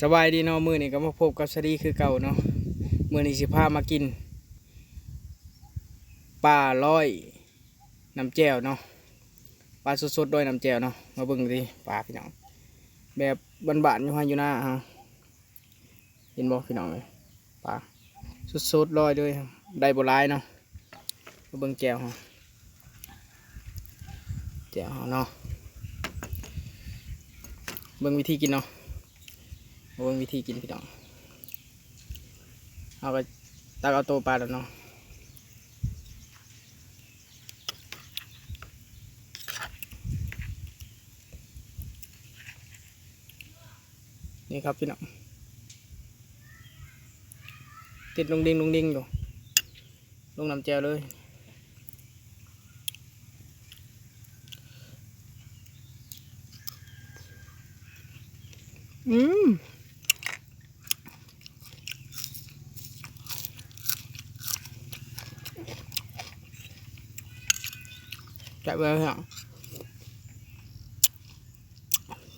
สบายดีเนาะมือนี้ก็มาพบกับสดีคือเก่าเนาะมือนี้สิพามากินปลาร้อยน้ำแจ่วเนาะปลาสดๆด้วยน้ำแจ่วเนาะมาเบิ่งดิปลาพี่น้องแบบบ้านๆอยู่ห้อยู่หน้าฮะเห็นบ่พี่น้องเลยปลาสดๆลอยเลยได้บ่หลายเนาะมาเบิ่งแจ่วฮะแจ่วเนาะเบิ่งวิธีกินเนาะ เบิ่งวิธีกินพี่น้องเอาก็ตักเอาตัวปลาแล้วเนาะนี่ครับพี่น้องติดลงดิ่งลงดิ่งอยู่ลงน้ำแจวเลยอืม จับเลยฮะ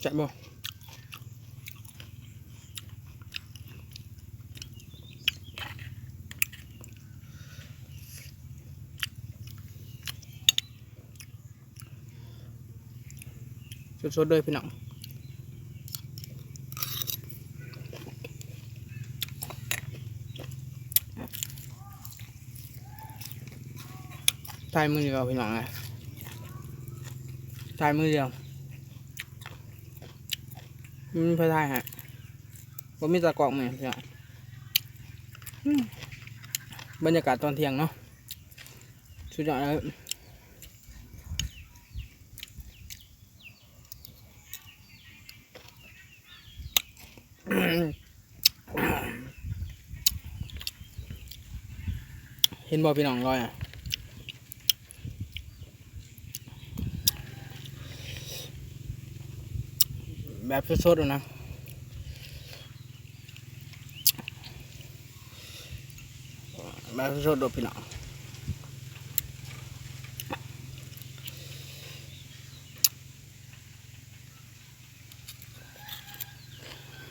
จับบ่สดๆด้วยพี่น้องใช่มือเดียวพี่น้องเลย ถ่ายมือเดียวอืมเพื่อถ่ายฮะผมมีตะกองไหมพี่น้องบรรยากาศตอนเที่ยงเนาะสุดยอดเลยเห็นบอพี่น้องลอยอะ แบบสดๆอะนะแบบสดๆดูพี่น้อง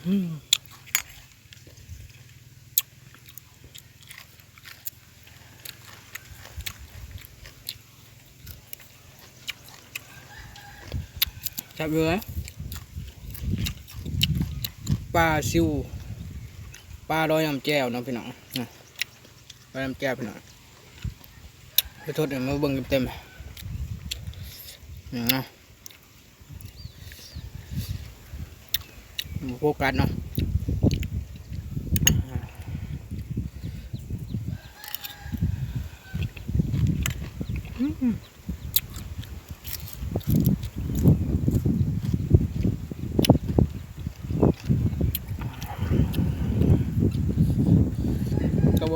อืมจับอยู่ไหม ปลาซิวปลาดอยน้ำแจ่วนะพี่น้องนะปลาน้ำแจ่วพี่น้องไปทษเดี๋ยวมาเบิ่งเต็มๆนะโฟกัสเนาะอืม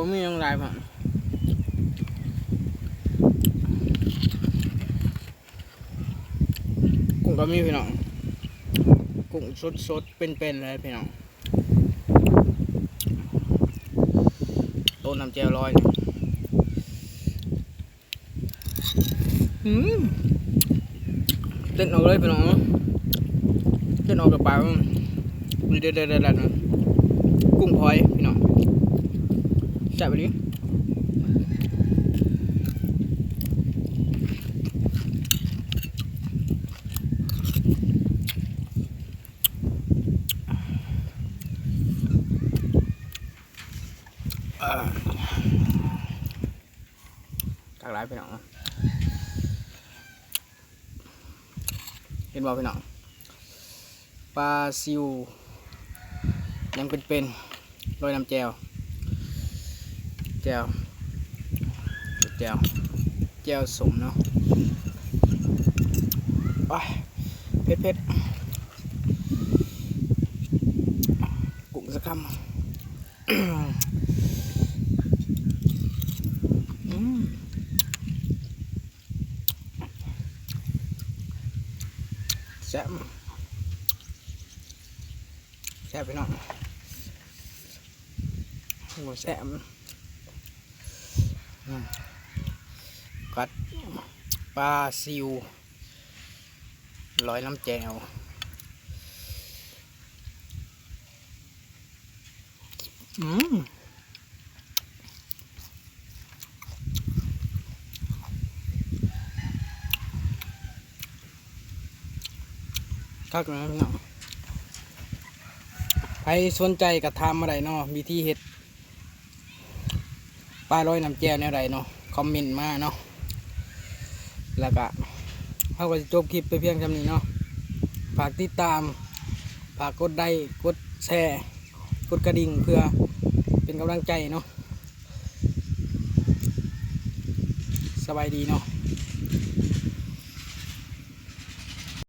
บ่มีหยังหลายพ่ะกุ้งก็มีพี่น้องกุ้งสดๆเป็นๆเลยพี่น้องโต้นน้ำแจ่วลอยอืมเต้นออกเลยพี่น้องเต้นออกกับปากเด็ดๆๆๆนะกุ้งพลอยพี่น้อง แซ่บไปดิอ่าตักหลายไปหน่อ แจวแจวแจวสมเนาะไปเผ็ดเผ็ดกุ้งสักคำแซ่บแซ่บไปหน่อยโอ้แซ่บ กัดปลาซิวร้อยน้ำแจวอืมคักนะพี่น้องใครสนใจกับทำอะไรเนาะวิธีเห็ด ปลาร้อยน้ำแจ่วแนวใดเนาะคอมเมนต์มาเนาะแล้วก็เขาก็จะจบคลิปไปเพียงเท่านี้เนาะฝากติดตามฝากกดไลค์กดแชร์กดกระดิ่งเพื่อเป็นกำลังใจเนาะสบายดีเนาะ